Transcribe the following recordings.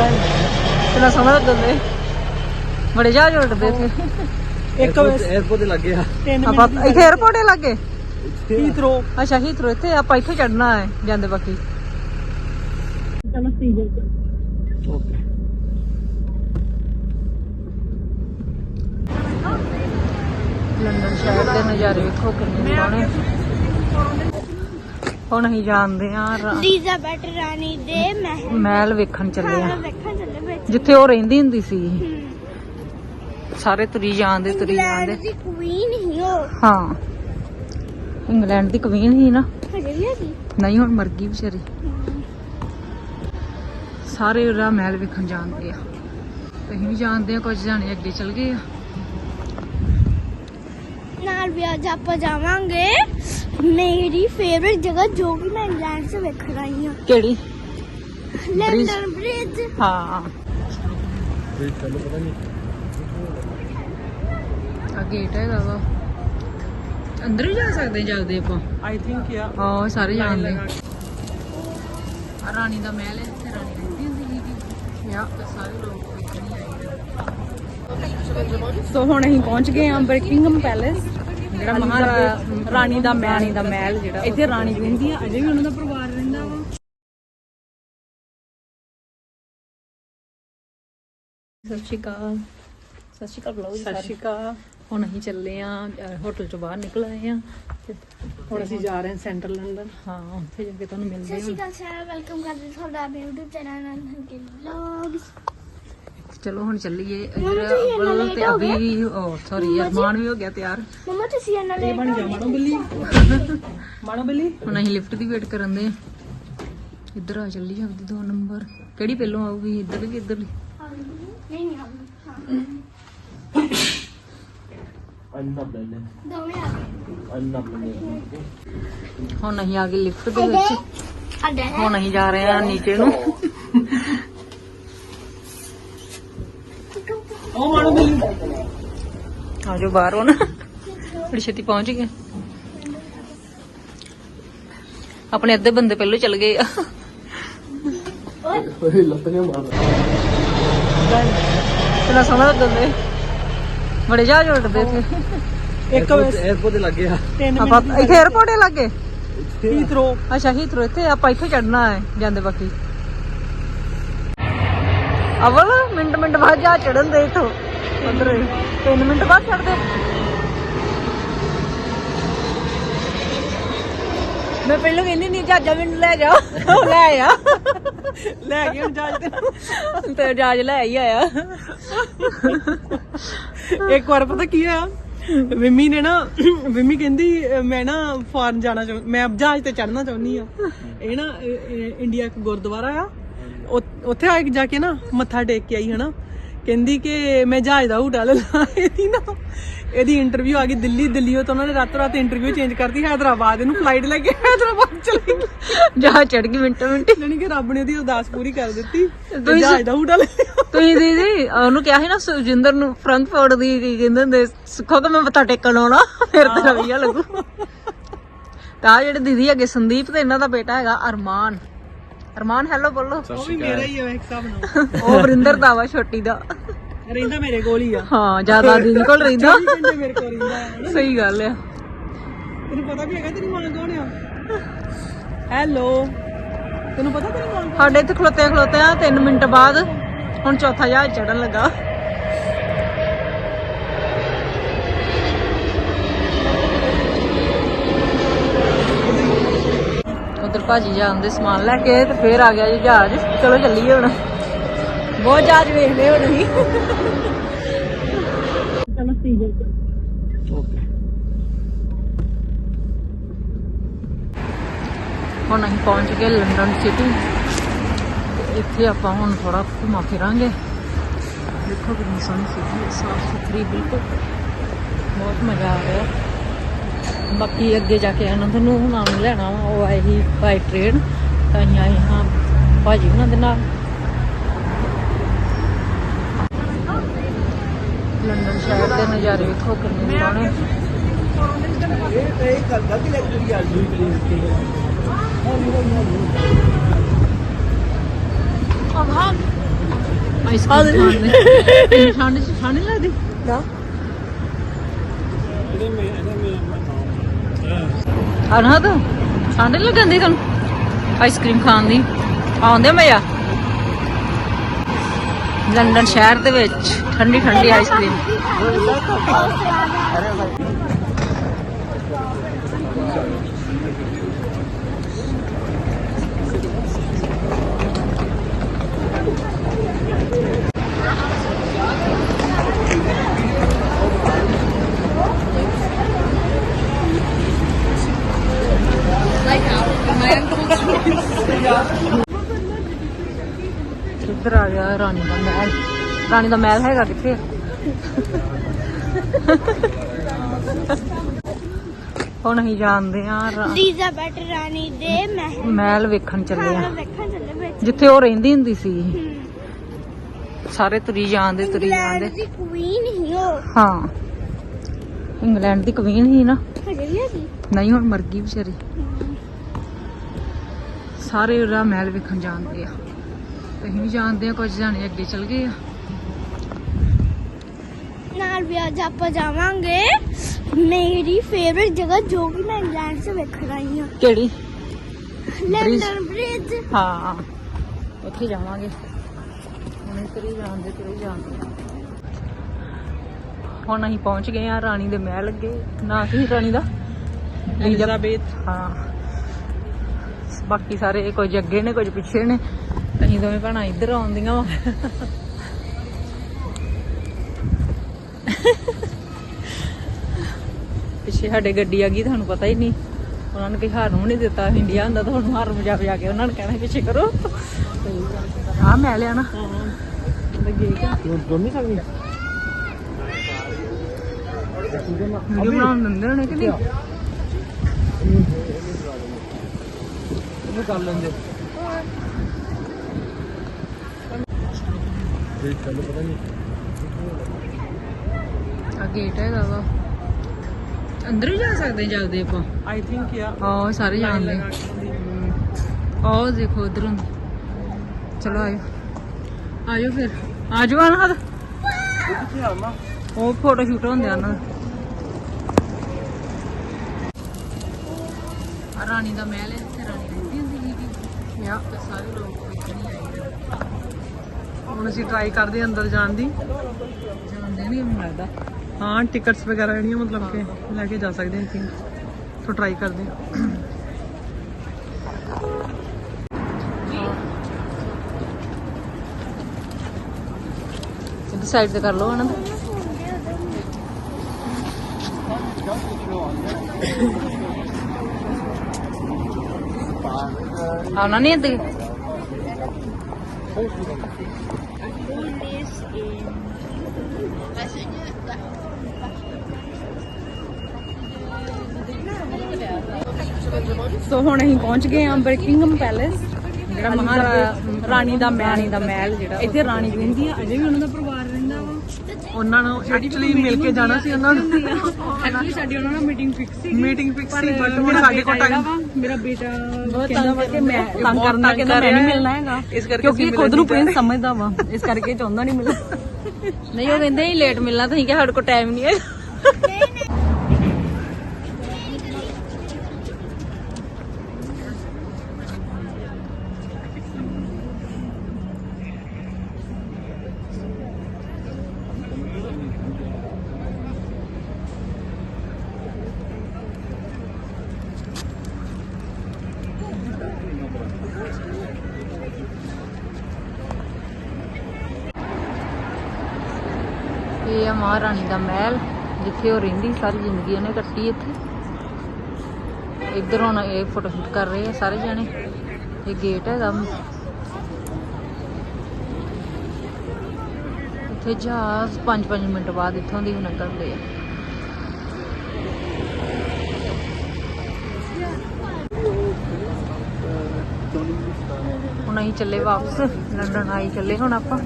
ਹੁੰਦਾ ਕਿੰਨਾ ਸਮਾਂ ਲੱਗਦਾ ਬੜੇ ਜਹਾਜ਼ ਉੱਡਦੇ ਇੱਥੇ। ਇੱਕ 에어ਪੋਰਟ ਦੇ ਲੱਗੇ ਆ ਆਪਾਂ ਇੱਥੇ 에어ਪੋਰਟ ਦੇ ਲੱਗੇ ਹੀਥਰੋ ਅੱਛਾ ਹੀਥਰੋ ਇੱਥੇ ਆਪਾਂ ਇੱਥੇ ਚੜਨਾ ਹੈ ਜਾਂਦੇ ਬਾਕੀ। ਨਮਸਤੇ ਜੀ ਓਕੇ ਲੰਡਨ ਸ਼ਹਿਰ ਦੇ ਨਜ਼ਾਰੇ ਵੇਖੋ ਕਿੰਨੇ ਸੋਹਣੇ। ਹੁਣ ਅਸੀਂ ਜਾਂਦੇ ਆ ਐਲਿਜ਼ਾਬੈਥ ਰਾਣੀ ਦੇ ਮਹਿਲ। ਮਹਿਲ ਵੇਖਣ ਚੱਲੇ ਹਾਂ ਆ ਵੇਖਣ ਚੱਲੇ ਵਿੱਚ। ਜਿੱਥੇ ਉਹ ਰਹਿੰਦੀ ਹੁੰਦੀ ਸੀ। ਸਾਰੇ ਤੁਰੀ ਜਾਂਦੇ ਤੁਰੀ ਇੰਗਲੈਂਡ ਜਾਂਦੇ ਦੀ ਕੁਈਨ ਹੀ ਉਹ। ਹਾਂ। ਇੰਗਲੈਂਡ ਦੀ ਕਵੀਨ ਸੀ ਨਾ। ਹਜੇ ਵੀ ਹੈਗੀ। ਨਹੀਂ ਹੁਣ ਮਰ ਗਈ ਵਿਚਾਰੀ। ਸਾਰੇ ਉਹਦਾ ਮਹਿਲ ਵੇਖਣ ਜਾਂਦੇ ਆ। ਅਸੀਂ ਵੀ ਜਾਣਦੇ ਆ ਕੁਝ ਜਾਣੇ ਅੱਗੇ ਚਲ ਗਏ ਆ। ਨਾਲ ਵੀ ਅੱਜ ਆਪਾਂ ਜਾਵਾਂਗੇ। ਮੇਰੀ ਫੇਵਰਿਟ ਜਗ੍ਹਾ ਜੋ ਕਿ ਮੈਂ ਇੰਗਲੈਂਡ 'ਚ ਵੇਖਣ ਆਈ ਹਾਂ। ਕਿਹੜੀ? ਲੰਡਨ ਬ੍ਰਿਜ ਹਾਂ। ਵੀ ਤੁਹਾਨੂੰ ਪਤਾ ਨਹੀਂ ਆ ਗੇਟ ਹੈਗਾ ਵਾ। ਅੰਦਰ ਵੀ ਜਾ ਸਕਦੇ ਜਾਂਦੇ ਆਪਾਂ। ਆਈ ਥਿੰਕ ਯਾ ਹਾਂ ਸਾਰੇ ਜਾਣਦੇ। ਆ ਰਾਣੀ ਦਾ ਮਹਿਲ ਹੈ ਇੱਥੇ ਰਾਣੀ ਰਹਿੰਦੀ ਹੁੰਦੀ ਸੀ ਯਾ ਸਾਰੇ ਲੋਕ ਵੇਖਣ ਹੀ ਆਏ ਸੋ ਹੁਣ ਅਸੀਂ ਪਹੁੰਚ ਗਏ ਹਾਂ ਬਰਕਿੰਗਮ ਪੈਲੇਸ। ਜਿਹੜਾ ਮਹਾਰਾਣੀ ਰਾਣੀ ਦਾ ਮਹਿਲ ਦਾ ਮਹਿਲ ਜਿਹੜਾ ਇੱਥੇ ਰਾਣੀ ਰਹਿੰਦੀ ਆ ਅਜੇ ਵੀ ਉਹਨਾਂ ਦਾ ਪਰਿਵਾਰ ਰਹਿੰਦਾ ਵਾ। ਸਤਿ ਸ਼੍ਰੀ ਅਕਾਲ। ਸਤਿ ਸ਼੍ਰੀ ਸਤਿ ਸ਼੍ਰੀ ਸਾਰੇ। ਹੁਣ ਅਸੀਂ ਚੱਲੇ ਆ ਹੋਟਲ ਚੋਂ ਬਾਹਰ ਨਿਕਲ ਆਏ ਆ। ਹੁਣ ਅਸੀਂ ਜਾ ਰਹੇ ਹਾਂ ਸੈਂਟਰਲ ਲੰਡਨ। ਹਾਂ ਉੱਥੇ ਜਾ ਕੇ ਤੁਹਾਨੂੰ ਸਤਿ ਮਿਲਦੇ ਸ਼੍ਰੀ ਹਾਂ ਅਕਾਲ ਸਾਰਿਆਂ ਵੈਲਕਮ ਕਰਦੇ ਤੁਹਾਡਾ ਆਪਣੇ YouTube ਚੈਨਲ ਨਾਲ ਕੇ ਵਲੌਗਸ ਚਲੋ ਹੁਣ ਚੱਲੀਏ ਅਵਲ late ਤੇ? ਅਭੀ ਉਹ ਸੌਰੀ ਅਰਮਾਨ ਵੀ ਹੋ ਗਿਆ ਤਿਆਰ। ਮਮਾ ਤੁਸੀਂ ਇਹਨਾਂ ਲਈ ਬਣ ਜਾ ਮਾਣੋ ਬਿੱਲੀ। ਮਾਣੋ ਬਿੱਲੀ। ਹੁਣ ਅਸੀਂ ਲਿਫਟ ਦੀ ਵੇਟ ਕਰਨ ਦੇ ਇੱਧਰ ਆ ਚੱਲੀ ਆਪਦੀ ਦੋ ਨੰਬਰ। ਕਿਹੜੀ ਪਹਿਲੋਂ ਆਊਗੀ ਇੱਧਰ ਕਿ ਇੱਧਰ ਨਹੀਂ ਨਹੀਂ ਹਾਂ। ਅੰਨਾ ਬਲੈਂਡ ਦੋਵੇਂ ਆ ਗਏ। ਅੰਨਾ ਬਲੈਂਡ ਹੁਣ ਅਸੀਂ ਆ ਗਏ ਲਿਫਟ ਦੇ ਵਿੱਚ। ਹੁਣ ਅਸੀਂ ਜਾ ਰਹੇ ਹਾਂ ਨੀਚੇ ਨੂੰ ਉਹ ਮਾਣੋ ਬਿੱਲੀ ਜੋ ਬਾਹਰ ਹੋਣਾ। ਬੜੀ ਛੇਤੀ ਪਹੁੰਚ ਗਏ। ਆਪਣੇ ਅੱਧੇ ਬੰਦੇ ਪਹਿਲਾਂ ਚਲ ਗਏ ਆ। ਓਏ ਲੱਤ ਨੇ ਮਾਰਦਾ? ਤੇਰਾ ਸੋਹਣਾ ਦੰਦੇ ਬੜੇ ਜਹਾਜ਼ ਉੱਡਦੇ ਲੱਗੇ ਆ ਆਪਾਂ ਇੱਥੇ 에어ਪੋਰਟ ਦੇ ਲੱਗੇ ਹੀਥਰੋ ਅੱਛਾ ਹੀਥਰੋ ਇੱਥੇ ਆਪਾਂ ਇੱਥੇ ਚੜਨਾ ਹੈ ਜਾਂਦੇ ਬਾਕੀ। ਅਵਲ ਮਿੰਟ ਮਿੰਟ ਬਾਅਦ ਜਾ ਚੜਨ ਦੇ ਇਥੋਂ। ਉਧਰ 3 ਮਿੰਟ ਬਾਅਦ ਚੜਦੇ ਮੈਂ ਪਹਿਲਾਂ ਕਹਿੰਦੀ ਨਹੀਂ ਜਾਜਾ ਮੈਨੂੰ ਲੈ ਜਾ ਉਹ ਲੈ ਆ ਲੈ ਕੇ ਹੁਣ ਜਾ ਤੇ ਤੇ ਜਾਜ ਲੈ ਹੀ ਆਇਆ। ਇੱਕ ਵਾਰ ਪਤਾ ਕੀ ਹੋਇਆ? ਵਿਮੀ ਨੇ ਨਾ ਵਿਮੀ ਕਹਿੰਦੀ ਮੈਂ ਨਾ ਫਾਰਨ ਜਾਣਾ ਚਾਹੁੰ ਮੈਂ ਜਹਾਜ਼ ਤੇ ਚੜਨਾ ਚਾਹੁੰਦੀ ਆ। ਇਹ ਨਾ ਇੰਡੀਆ ਇੱਕ ਗੁਰਦੁਆਰਾ ਆ। ਉੱਥੇ ਆ ਕੇ ਜਾ ਕੇ ਨਾ ਮੱਥਾ ਟੇਕ ਕੇ ਆਈ ਹਨਾ? ਕਹਿੰਦੀ ਕਿ ਮੈਂ ਜਹਾਜ਼ ਦਾ ਹੂਟਾ ਲੈ ਲਾ। ਇਹਦੀ ਨਾ ਇਹਦੀ ਇੰਟਰਵਿਊ ਆ ਗਈ ਦਿੱਲੀ ਦਿੱਲੀੋਂ ਤਾਂ ਉਹਨਾਂ ਨੇ ਰਾਤੋਂ ਰਾਤ ਇੰਟਰਵਿਊ ਚੇਂਜ ਕਰਤੀ ਹੈਦਰਾਬਾਦ ਇਹਨੂੰ ਫਲਾਈਟ ਲੈ ਕੇ ਹੈਦਰਾਬਾਦ ਚਲੀ ਗਈ। ਜਾ ਚੜ ਗਈ ਮਿੰਟ ਮਿੰਟ। ਜਾਣੀ ਕਿ ਰੱਬ ਨੇ ਉਹਦੀ ਅਰਦਾਸ ਪੂਰੀ ਕਰ ਦਿੱਤੀ ਜਹਾਜ਼ ਦਾ ਹੂਟਾ ਲੈ ਤੁਸੀਂ ਦੀਦੀ ਉਹਨੂੰ ਕਿਹਾ ਸੀ ਨਾ ਸੁਜਿੰਦਰ ਨੂੰ ਫਰੰਕਫਰਟ ਦੀ ਕੀ ਕਹਿੰਦੇ ਹੁੰਦੇ ਸੁੱਖੋ ਕਿ ਮੈਂ ਮੱਥਾ ਟੇਕਣ ਆਉਣਾ ਫਿਰ ਤਾਂ ਰਵਈਆ ਲੱਗੂ। ਤਾਂ ਜਿਹੜੇ ਦੀਦੀ ਹੈਗੇ ਸੰਦੀਪ ਤੇ ਇਹਨਾਂ ਦਾ ਬੇਟਾ ਹੈਗਾ ਅਰਮਾਨ। ਅਰਮਾਨ ਹੈਲੋ ਬੋਲੋ। ਉਹ ਵੀ ਮੇਰਾ ਹੀ ਹੈ ਇੱਕ ਹਿਸਾਬ ਨਾਲ। ਉਹ ਵਰਿੰਦਰ ਦਾ ਵਾ ਛੋਟੀ ਦਾ। ਰਹਿੰਦਾ ਮੇਰੇ ਕੋਲ ਹੀ ਆ। ਹਾਂ ਜ਼ਿਆਦਾ ਦੀਦੀ ਕੋਲ ਰਹਿੰਦਾ। 24 ਘੰਟੇ ਮੇਰੇ ਕੋਲ ਰਹਿੰਦਾ। ਹੈ ਸਹੀ ਗੱਲ ਆ। ਤੈਨੂੰ ਪਤਾ ਵੀ ਹੈਗਾ ਤੇਰੀ ਮਾਂ ਕੌਣ ਆ? ਹੈਲੋ ਤੈਨੂੰ ਪਤਾ ਤੇਰੀ ਮਾਂ ਸਾਡੇ ਇੱਥੇ ਖਲੋਤੇ ਖਲੋਤੇ ਆ 3 ਮਿੰਟ ਬਾਅਦ ਹੁਣ ਚੌਥਾ ਜਹਾਜ਼ ਚੜਨ ਲੱਗਾ। ਉਧਰ ਭਾਜੀ ਜਾਂਦੇ ਸਮਾਨ ਲੈ ਕੇ ਤੇ ਫੇਰ ਆ ਗਿਆ ਜੀ ਜਹਾਜ਼। ਚਲੋ ਚੱਲੀਏ ਹੁਣ। ਬਹੁਤ ਜਹਾਜ਼ ਵੇਖਦੇ ਹੁਣ ਅਸੀਂ ਚਲੋ ਸੀਜਨ ਓਕੇ ਹੁਣ ਅਸੀਂ ਪਹੁੰਚ ਗਏ ਲੰਡਨ ਸਿਟੀ ਇੱਥੇ ਆਪਾਂ ਹੁਣ ਥੋੜਾ ਘੁੰਮਾ ਫਿਰਾਂਗੇ। ਦੇਖੋ ਕਿੰਨੀ ਸੋਹਣੀ ਸਿਟੀ ਹੈ ਸਾਫ਼ ਸੁਥਰੀ ਬਿਲਕੁਲ। ਬਹੁਤ ਮਜ਼ਾ ਆ ਰਿਹਾ। ਬਾਕੀ ਅੱਗੇ ਜਾ ਕੇ ਇਹਨਾਂ ਨੂੰ ਹੁਣ ਆਉਣ ਲੈਣਾ ਵਾ ਉਹ ਆਏ ਸੀ ਬਾਈ ਟ੍ਰੇਨ ਤਾਂ ਅਸੀਂ ਆਏ ਹਾਂ ਭਾਜੀ ਉਹਨਾਂ ਦੇ ਨਾਲ। ਲੰਡਨ ਸ਼ਹਿਰ ਦੇ ਨਜ਼ਾਰੇ ਵੇਖੋ ਕਿੰਨੇ ਸੋਹਣੇ। ਇਹ ਇਹ ਗੱਲ ਗਲਤੀ ਲੱਗ ਰਹੀ ਆ ਜੀ ਪਲੀਜ਼ ਅਭਾਨ ਆਈਸਕ੍ਰੀਮ ਖਾਣ ਦੇ ਤੈਨੂੰ ਠੰਡ ਚ ਠੰਡ ਨੀ ਲੱਗਦੀ? ਨਾ। ਅਨਹਦ ਠੰਡ ਨੀ ਲੱਗਦੀ ਤੈਨੂੰ? ਆਈਸਕ੍ਰੀਮ ਖਾਣ ਦੀ। ਆਉਂਦੇ ਮਜ਼ਾ ਲੰਡਨ ਸ਼ਹਿਰ ਦੇ ਵਿੱਚ ਠੰਡੀ ਠੰਡੀ ਆਈਸਕ੍ਰੀਮ ਇੱਧਰ ਆ ਗਿਆ ਰਾਣੀ ਦਾ ਮਹਿਲ। ਰਾਣੀ ਦਾ ਮਹਿਲ ਹੈਗਾ ਕਿੱਥੇ? ਹੁਣ ਅਸੀਂ ਜਾਣਦੇ ਆ ਐਲਿਜ਼ਾਬੈਥ ਰਾਣੀ ਦੇ ਮਹਿਲ। ਮਹਿਲ ਵੇਖਣ ਚੱਲੇ ਆ ਖਾਣਾ ਵੇਖਣ ਚੱਲੇ ਵਿੱਚ ਜਿੱਥੇ ਉਹ ਰਹਿੰਦੀ ਹੁੰਦੀ ਸੀ। ਸਾਰੇ ਤੁਰੀ ਜਾਂਦੇ ਤੁਰੀ ਜਾਂਦੇ। ਦੀ ਕੁਈਨ ਹੀ ਉਹ। ਹਾਂ। ਇੰਗਲੈਂਡ ਦੀ ਕਵੀਨ ਸੀ ਨਾ। ਹਜੇ ਵੀ ਹੈਗੀ? ਨਹੀਂ ਹੁਣ ਮਰ ਗਈ ਵਿਚਾਰੀ। ਸਾਰੇ ਉਹਦਾ ਮਹਿਲ ਵੇਖਣ ਜਾਂਦੇ ਆ। ਅਸੀਂ ਵੀ ਜਾਣਦੇ ਆ ਕੁਝ ਜਾਣੇ ਅੱਗੇ ਚਲ ਗਏ ਆ। ਨਾਲ ਵੀ ਅੱਜ ਆਪਾਂ ਜਾਵਾਂਗੇ। ਮੇਰੀ ਫੇਵਰਿਟ ਜਗ੍ਹਾ ਜੋ ਕਿ ਮੈਂ ਇੰਗਲੈਂਡ 'ਚ ਵੇਖਣ ਆਈ ਹਾਂ। ਕਿਹੜੀ? London bridge. ਹਾਂ ਉੱਥੇ ਜਾਵਾਂਗੇ। ਹੁਣ ਤੁਰੇ ਜਾਂਦੇ ਤੁਰੇ ਜਾਂਦੇ ਹੁਣ ਅਸੀਂ ਪਹੁੰਚ ਗਏ ਆ ਰਾਣੀ ਦੇ ਮਹਿਲ ਅੱਗੇ। ਨਾ ਕੀ ਰਾਣੀ ਦਾ? ਐਲਿਜ਼ਾਬੇਥ ਹਾਂ। ਬਾਕੀ ਸਾਰੇ ਕੁਝ ਅੱਗੇ ਨੇ ਕੁਝ ਪਿੱਛੇ ਨੇ। ਅਸੀਂ ਦੋਵੇਂ ਭੈਣਾਂ ਇੱਧਰ ਆਉਂਦੀਆਂ ਵਾ। ਪਿੱਛੇ ਸਾਡੇ ਗੱਡੀ ਆ ਗਈ ਤੁਹਾਨੂੰ ਪਤਾ ਹੀ ਨਹੀਂ। ਉਹਨਾਂ ਨੇ ਕੋਈ ਹਾਰਨ ਨਹੀਂ ਦਿੱਤਾ ਇੰਡੀਆ ਹੁੰਦਾ ਤਾਂ ਹੁਣ ਹਾਰਨ ਵਜਾ ਵਜਾ ਕੇ ਉਹਨਾਂ ਨੇ ਕਹਿਣਾ ਪਿੱਛੇ ਕਰੋ। ਆ ਮੈਂ ਲਿਆ ਨਾ। ਦੋਨੀ ਸਕਦੀ? ਵੀਡੀਓ ਬਣਾਉਣ ਦਿੰਦੇ ਹੋਣੇ ਕਿ ਨਹੀਂ? ਇਹਨੂੰ ਕਰ ਲੈਂਦੇ। ਦੇਖ ਚੱਲ ਪਤਾ ਨਹੀਂ ਆ ਗੇਟ ਹੈਗਾ ਵਾ। ਅੰਦਰ ਵੀ ਜਾ ਸਕਦੇ ਹਾਂ ਜਲਦੀ ਆਪਾਂ। ਆਈ ਥਿੰਕ ਯਾ ਆਹ ਸਾਰੇ ਜਾਣਦੇ। ਆਹ ਦੇਖੋ ਉਧਰ। ਚਲੋ ਆਇਓ। ਆਜੋ ਫਿਰ। ਆਜੋ ਅਨਹਦ ਕਿੱਥੇ ਆ ਮਾ? ਉਹ ਫੋਟੋ ਸ਼ੂਟ ਹੁੰਦੇ ਆ ਆਹ ਰਾਣੀ ਦਾ ਮਹਿਲ ਹੈ ਇੱਥੇ ਰਾਣੀ ਰਹਿੰਦੀ ਹੁੰਦੀ ਸੀਗੀ। ਯਾ ਸਾਰੇ ਲੋਕ। ਹੁਣ ਅਸੀਂ ਟਰਾਈ ਕਰਦੇ ਅੰਦਰ ਜਾਣ ਦੀ। ਜਾਣਦੇ ਨਹੀਂ ਮੈਨੂੰ ਲੱਗਦਾ। ਹਾਂ ਟਿਕਟਸ ਵਗੈਰਾ ਜਿਹੜੀਆਂ ਮਤਲਬ ਕਿ ਲੈ ਕੇ ਜਾ ਸਕਦੇ ਹਾਂ ਅਸੀਂ। ਤੋਂ ਟਰਾਈ ਕਰਦੇ ਹਾਂ। ਸਾਈਡ ਤੇ ਕਰ ਲਓ ਅਨੰਦ ਆਉਣਾ ਨਹੀਂ ਇੱਥੇ ਸੋ ਹੁਣ ਅਸੀਂ ਪਹੁੰਚ ਗਏ ਹਾਂ ਬਰਕਿੰਗਮ ਪੈਲੇਸ ਜਿਹੜਾ ਮਹਾਰਾਜਾ ਰਾਣੀ ਦਾ ਮਹਿਲ ਦਾ ਮਹਿਲ ਜਿਹੜਾ ਇੱਥੇ ਰਾਣੀ ਰਹਿੰਦੀ ਆ ਅਜੇ ਵੀ ਉਹਨਾਂ ਦਾ ਪਰਿਵਾਰ ਰਹਿੰਦਾ ਵਾ। ਉਹਨਾਂ ਨੂੰ ਐਕਚੁਅਲੀ ਮਿਲ ਕੇ ਜਾਣਾ ਸੀ ਉਹਨਾਂ ਨੂੰ। ਐਕਚੁਅਲੀ ਸਾਡੀ ਉਹਨਾਂ ਨਾਲ ਮੀਟਿੰਗ ਫਿਕਸ ਸੀ ਮੀਟਿੰਗ ਫਿਕਸ ਸੀ ਬਟ ਹੁਣ ਸਾਡੇ ਕੋਲ ਟਾਈਮ ਮੇਰਾ ਬੇਟਾ ਕਹਿੰਦਾ ਵਾ ਕਿ ਮੈਂ ਤੰਗ ਕਰਨਾ ਕਹਿੰਦਾ ਮੈਂ ਨਹੀਂ ਮਿਲਣਾ ਹੈਗਾ ਇਸ ਕਰਕੇ ਕਿਉਂਕਿ ਇਹ ਖੁਦ ਨੂੰ ਪ੍ਰਿੰਸ ਸਮਝਦਾ ਵਾ। ਇਸ ਕਰਕੇ ਚਾਹੁੰਦਾ ਨਹੀਂ ਮਿਲਣਾ। ਨਹੀਂ ਉਹ ਕਹਿੰਦੇ ਹੀ ਲੇਟ ਮਿਲਣਾ ਤੁਸੀਂ ਕਿ ਸਾਡੇ ਕੋਲ ਟਾਈਮ ਨਹੀਂ ਹੈ ਇਹ ਆ ਮਹਾਰਾਣੀ ਦਾ ਮਹਿਲ, ਜਿੱਥੇ ਉਹ ਰਹਿੰਦੀ ਸਾਰੀ ਜ਼ਿੰਦਗੀ, ਉਹਨੇ ਕੱਟੀ ਇੱਥੇ। ਇੱਧਰ ਹੁਣ ਇਹ ਫੋਟੋ ਸ਼ੂਟ ਕਰ ਰਹੇ ਆ ਸਾਰੇ ਜਣੇ। ਇਹ ਗੇਟ ਹੈਗਾ ਇੱਥੇ ਜਹਾਜ਼ 5-5 ਮਿੰਟ ਬਾਅਦ ਇੱਥੋਂ ਦੀ ਨਿਕਲਦੇ ਆ। ਹੁਣ ਅਸੀਂ ਚੱਲੇ ਵਾਪਸ, ਲੰਡਨ ਆਈ ਚੱਲੇ ਹੁਣ ਆਪਾਂ।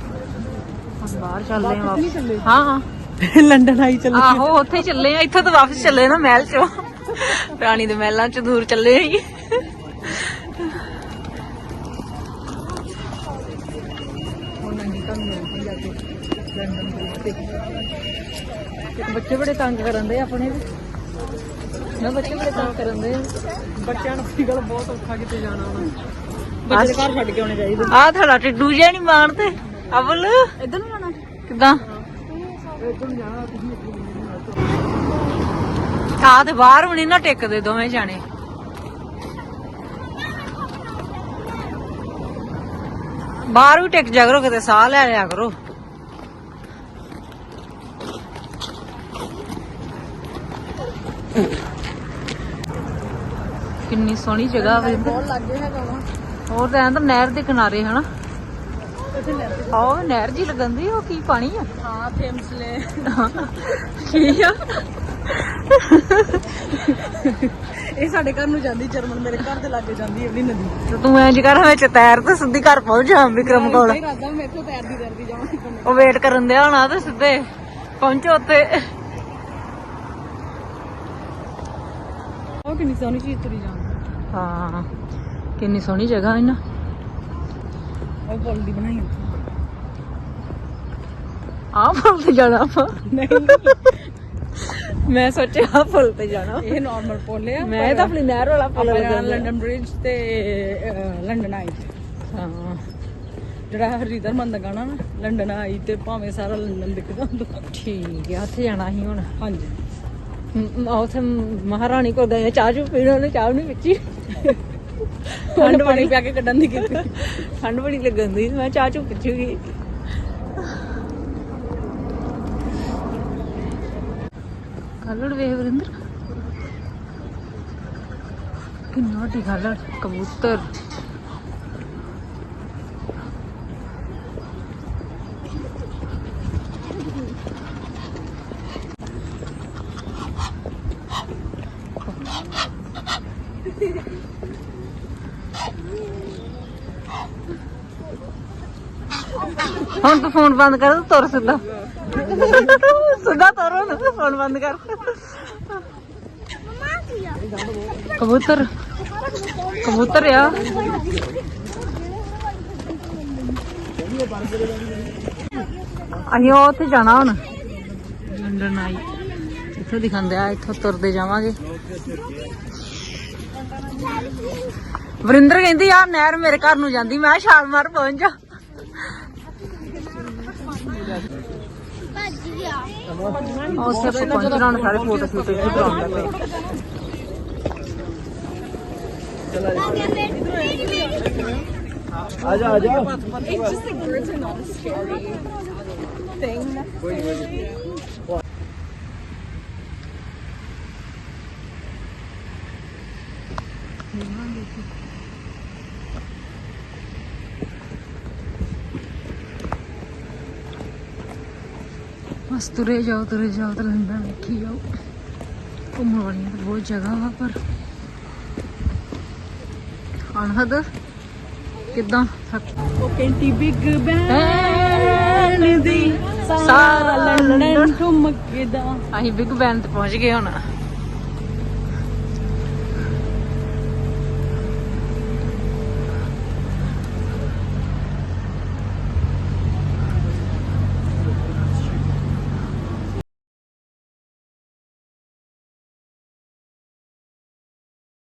ਹੁਣ ਬਾਹਰ ਚੱਲਦੇ ਆ ਵਾਪਸ ਹਾਂ ਹਾਂ। ਲੰਡਨ ਆਈ ਚੱਲ। ਆਹੋ ਉੱਥੇ ਹੀ ਚੱਲੇ ਆ ਇੱਥੋਂ ਤਾਂ ਵਾਪਸ ਚੱਲੇ ਨਾ ਮਹਿਲ ਚੋਂ। ਰਾਣੀ ਦੇ ਮਹਿਲਾਂ ਚ ਦੂਰ ਚੱਲੇ ਕੇ ਬੱਚੇ ਬੜੇ ਤੰਗ ਕਰਨ ਦੇ ਆਪਣੇ ਵੀ। ਨਾ ਬੱਚੇ ਬੜੇ ਤੰਗ ਕਰਨ ਦੇ ਬੱਚਿਆਂ ਨੂੰ ਫਿਕਲ ਬਹੁਤ ਔਖਾ ਕਿਤੇ ਜਾਣਾ ਹੁਣ। ਬੱਚੇ ਘਰ ਛੱਡ ਕੇ ਆਉਣੇ ਚਾਹੀਦੇ। ਆ ਥੋੜਾ ਟਿੱਡੂ ਜਿਹਾ ਨਹੀਂ ਮਾਰਦੇ ਅਵਲ। ਇਧਰ ਨੂੰ ਕਿਦਾਂ? ਆ ਤੇ ਬਾਹਰ ਹੁਣੀ ਨਾ ਟਿਕਦੇ ਦੋਵੇਂ ਜਾਣੇ। ਬਾਹਰ ਵੀ ਟਿਕ ਜਾ ਕਰੋ, ਕਿਤੇ ਸਾਹ ਲੈ ਲਿਆ ਕਰੋ। ਕਿੰਨੀ ਸੋਹਣੀ ਜਗ੍ਹਾ ਵੇ ਬਹੁਤ ਲੱਗੇ ਹੈਗਾ ਵਾ ਹੋਰ ਤਾਂ ਐਂ ਤਾਂ ਨਹਿਰ ਦੇ ਕਿਨਾਰੇ, ਹਨਾ? ਆਹ ਨਹਿਰ ਜੀ ਲੱਗੰਦੀ ਉਹ ਕੀ ਪਾਣੀ ਆ? ਹਾਂ ਥੇਮਸ ਲੈ। ਕੀ ਆ? ਇਹ ਸਾਡੇ ਘਰ ਨੂੰ ਜਾਂਦੀ ਜਰਮਨ ਮੇਰੇ ਘਰ ਦੇ ਲਾਗੇ ਜਾਂਦੀ ਹੈ ਵੀ ਨਦੀ। ਤੇ ਤੂੰ ਇੰਜ ਕਰ ਵਿੱਚ ਤੈਰ ਤੇ ਸਿੱਧੀ ਘਰ ਪਹੁੰਚ ਜਾ ਵਿਕਰਮ ਕੋਲ। ਇਹ ਰਾਦਾ ਮੇਰੇ ਤੋਂ ਤੈਰਦੀ ਤੈਰਦੀ ਜਾਵਾਂ ਉਹ ਵੇਟ ਕਰਨ ਦਿਆ ਹੋਣਾ ਤੇ ਸਿੱਧੇ ਪਹੁੰਚੋ ਉੱਤੇ ਉਹ ਕਿੰਨੀ ਸੋਹਣੀ ਚੀਜ਼ ਤੁਰੀ ਜਾਂਦੀ। ਹਾਂ ਕਿੰਨੀ ਸੋਹਣੀ ਜਗ੍ਹਾ ਹੈ ਨਾ ਉਹ ਪੁੱਲ ਦੀ ਬਣਾਈ ਉੱਥੇ। ਆਹ ਫੁੱਲ ਤੇ ਜਾਣਾ ਆਪਾਂ। ਨਹੀਂ। ਮੈਂ ਸੋਚਿਆ ਆਹ ਫੁੱਲ ਤੇ ਜਾਣਾ। ਇਹ ਨਾਰਮਲ ਪੁੱਲ ਆ ਮੈਂ ਤਾਂ ਆਪਣੀ ਨਹਿਰ ਵਾਲਾ ਡਿਆ। ਲੰਡਨ ਬ੍ਰਿਜ ਤੇ ਅਹ, ਲੰਡਨ ਆਈ ਹਾਂ। ਜਿਹੜਾ ਹਰੀਦਰ ਮੰਨ ਦਾ ਗਾਣਾ ਨਾ ਲੰਡਨ ਆਈ ਤੇ ਭਾਵੇਂ ਸਾਰਾ ਲੰਡਨ ਦਿਖਦਾ ਹੁੰਦਾ। ਠੀਕ ਆ ਉੱਥੇ ਜਾਣਾ ਸੀ ਹੁਣ। ਹਾਂਜੀ। ਉੱਥੇ ਮਹਾਰਾਣੀ ਕੋਲ ਗਏ ਚਾਹ ਚੂ ਪੀਣ ਉਹਨੇ ਚਾਹ ਨਹੀਂ ਪੀਤੀ। ਠੰਡ ਪਾਣੀ ਪਿਆ ਕੇ ਕੱਢਣ ਦੀ ਕੀਤੀ। ਠੰਡ ਬੜੀ ਲੱਗਣ ਦੀ। ਮੈਂ ਚਾਹ ਚੂ ਪੀਚੂਗੀ ਕਲੜ ਵੇਖ ਵਰਿੰਦਰ। ਕਿੰਨਾ ਵੱਡੀ ਕਲੜ ਕਬੂਤਰ। ਹੁਣ ਤੂੰ ਫੋਨ ਬੰਦ ਕਰ ਤੇ ਤੁਰ ਸਿੱਧਾ। ਸਿੱਧਾ ਤੁਰ ਹੁਣ ਫੋਨ ਬੰਦ ਕਰ। ਕਬੂਤਰ। ਕਬੂਤਰ ਆ। ਅਸੀਂ ਉੱਥੇ ਜਾਣਾ ਹੁਣ। London eye. ਇੱਥੋਂ ਦਿਖਾਉਂਦੇ ਆ ਇੱਥੋਂ ਤੁਰਦੇ ਜਾਵਾਂਗੇ। ਵਰਿੰਦਰ ਕਹਿੰਦੀ ਯਾਰ ਨਹਿਰ ਮੇਰੇ ਘਰ ਨੂੰ ਜਾਂਦੀ ਮੈਂ ਛਾਲ ਮਾਰ ਪਹੁੰਚ ਜਾ। ਉਸੇ ਆਪਾਂ ਪਹੁੰਚਣਾ ਹੁਣ ਸਾਰੇ ਫੋਟੋ ਸ਼ੂਟ ਇੱਥੇ ਕਰਾਉਣ ਲੱਗੇ ਬਸ ਤੁਰੇ ਜਾਓ ਤੁਰੇ ਜਾਓ ਤੇ ਲੰਡਨ ਵੇਖੀ ਜਾਓ। ਘੁੰਮਣ ਵਾਲੀਆਂ ਤਾਂ ਬਹੁਤ ਜਗ੍ਹਾ ਵਾ ਪਰ ਅਨਹਦ ਕਿਦਾਂ? ਉਹ ਕਹਿੰਦੀ ਬਿਗ ਬੈਨ ਦੀ ਸਾਰਾ ਲੰਡਨ ਠੁਮਕਦਾ ਅਸੀਂ ਬਿਗ ਬੈਨ ਤੇ ਪਹੁੰਚ ਗਏ ਹੁਣ।